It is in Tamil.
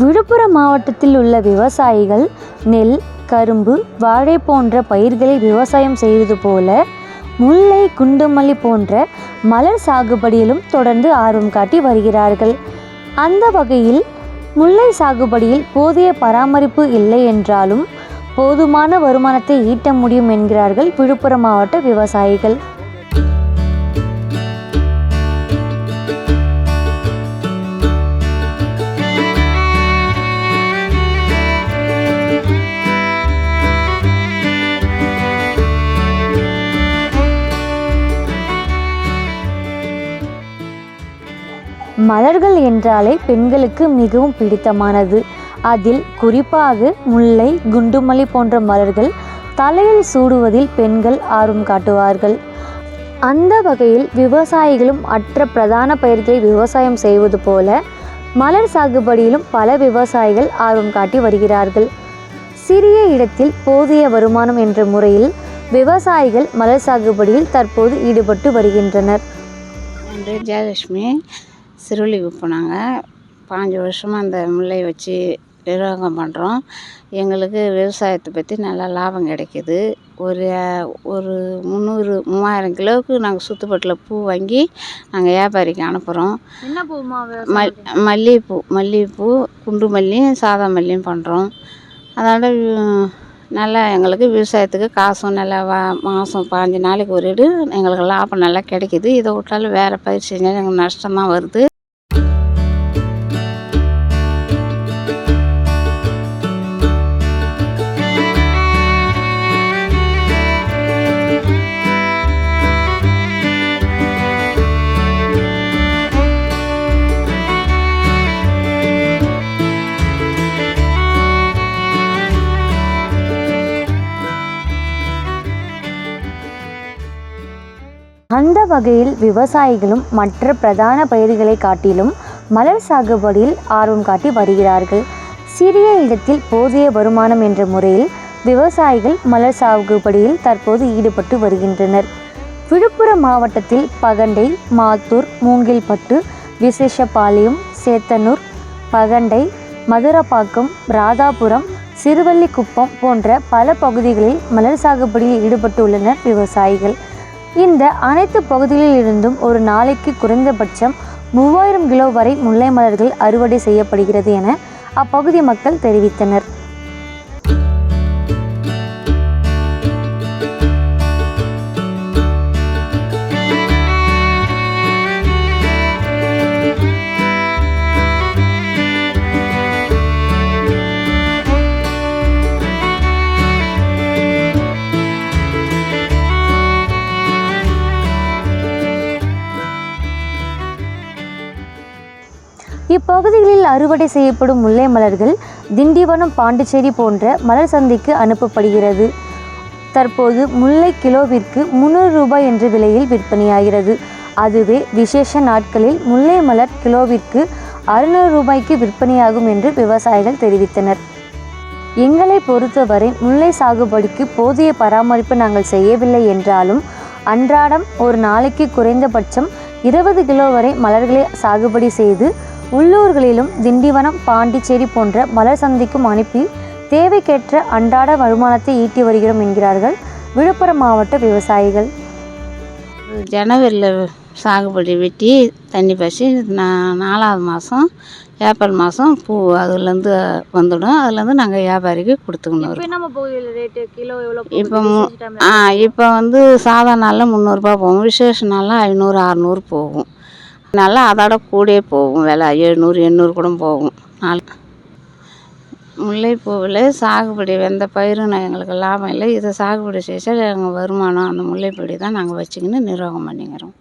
விழுப்புரம் மாவட்டத்தில் உள்ள விவசாயிகள் நெல் கரும்பு வாழை போன்ற பயிர்களை விவசாயம் செய்வது போல முல்லை குண்டுமல்லி போன்ற மலர் சாகுபடியிலும் தொடர்ந்து ஆர்வம் காட்டி வருகிறார்கள். அந்த வகையில் முல்லை சாகுபடியில் போதிய பராமரிப்பு இல்லை என்றாலும் போதுமான வருமானத்தை ஈட்ட முடியும் என்கிறார்கள் விழுப்புரம் மாவட்ட விவசாயிகள். மலர்கள் என்றாலே பெண்களுக்கு மிகவும் பிடித்தமானது. அதில் குறிப்பாக முல்லை குண்டுமல்லி போன்ற மலர்கள் தலையில் சூடுவதில் பெண்கள் ஆர்வம் காட்டுவார்கள். அந்த வகையில் விவசாயிகளும் மற்ற பிரதான பயிர்களை விவசாயம் செய்வது போல மலர் சாகுபடியிலும் பல விவசாயிகள் ஆர்வம் காட்டி வருகிறார்கள். சிறிய இடத்தில் போதிய வருமானம் என்ற முறையில் விவசாயிகள் மலர் சாகுபடியில் தற்போது ஈடுபட்டு வருகின்றனர். ஜெயலட்சுமி. சிறுவள்ளிக்கு போனாங்க. பாஞ்சு வருஷமாக அந்த முல்லை வச்சு நிர்வாகம் பண்ணுறோம் எங்களுக்கு விவசாயத்தை பற்றி நல்லா லாபம் கிடைக்கிது. ஒரு ஒரு முந்நூறு மூவாயிரம் கிலோவுக்கு நாங்கள் சுற்றுப்பட்டில் பூ வாங்கி நாங்கள் வியாபாரிக்கு அனுப்புகிறோம் என்ன பூமா மல் மல்லிகைப்பூ மல்லிகைப்பூ குண்டு மல்லியும் சாதா மல்லியும் பண்ணுறோம் அதோட நல்லா எங்களுக்கு விவசாயத்துக்கு காசும் நல்லா வா மாதம் பாஞ்சு நாளைக்கு ஒரு இடு எங்களுக்கு லாபம் நல்லா கிடைக்கிது. இதை விட்டாலும் வேறு பயிர் செஞ்சாலும் எங்களுக்கு நஷ்டம் தான் வருது. அந்த வகையில் விவசாயிகளும் மற்ற பிரதான பயிர்களை காட்டிலும் மலர் சாகுபடியில் ஆர்வம் காட்டி வருகிறார்கள். சிறிய இடத்தில் போதிய வருமானம் என்ற முறையில் விவசாயிகள் மலர் சாகுபடியில் தற்போது ஈடுபட்டு வருகின்றனர். விழுப்புரம் மாவட்டத்தில் பகண்டை மாத்தூர் மூங்கில்பட்டு விசேஷபாளையம் சேத்தனூர் பகண்டை மதுரப்பாக்கம் ராதாபுரம் சிறுவல்லிக்குப்பம் போன்ற பல பகுதிகளில் மலர் சாகுபடியில் ஈடுபட்டுள்ளனர் விவசாயிகள். இந்த அனைத்து பகுதிகளிலிருந்தும் ஒரு நாளைக்கு குறைந்தபட்சம் மூவாயிரம் கிலோ வரை முல்லை மலர்கள் அறுவடை செய்யப்படுகிறது என அப்பகுதி மக்கள் தெரிவித்தனர். இப்பகுதிகளில் அறுவடை செய்யப்படும் முல்லை மலர்கள் திண்டிவனம் பாண்டிச்சேரி போன்ற மலர் சந்தைக்கு அனுப்பப்படுகிறது. தற்போது முல்லை கிலோவிற்கு முந்நூறு ரூபாய் என்ற விலையில் விற்பனையாகிறது. அதுவே விசேஷ நாட்களில் முல்லை மலர் கிலோவிற்கு அறுநூறு ரூபாய்க்கு விற்பனையாகும் என்று விவசாயிகள் தெரிவித்தனர். எங்களை பொறுத்தவரை முல்லை சாகுபடிக்கு போதிய பராமரிப்பு நாங்கள் செய்யவில்லை என்றாலும் அன்றாடம் ஒரு நாளைக்கு குறைந்தபட்சம் இருபது கிலோ வரை மலர்களை சாகுபடி செய்து உள்ளூர்களிலும் திண்டிவனம் பாண்டிச்சேரி போன்ற மலர் சந்தைக்கும் அனுப்பி தேவைக்கேற்ற அன்றாட வருமானத்தை ஈட்டி வருகிறோம் என்கிறார்கள் விழுப்புரம் மாவட்ட விவசாயிகள். ஜனவரியில் சாகுபடி வெட்டி தண்ணி பாய்ச்சி நான் நாலாவது மாதம் ஏப்ரல் மாதம் பூ அதுலேருந்து வந்துடும். அதுலேருந்து நாங்கள் வியாபாரிக்கு கொடுத்துக்கணும். இப்போ ஆ இப்போ வந்து சாதா நாளில் முந்நூறுரூபா போகும். விசேஷ நாளில் ஐநூறு அறநூறு போகும். நல்லா அதோட கூட போகும் விலை. எழுநூறு எண்ணூறு கூட போகும். நாள் முல்லைப்பூவில் சாகுபடி எந்த பயிரும் நான் எங்களுக்கு லாபம் இல்லை. இதை சாகுபடி செய்ய எங்கள் வருமானம் அந்த முல்லைப்பொடி தான் நாங்கள் வச்சுக்கின்னு நிர்வாகம் பண்ணிக்கிறோம்.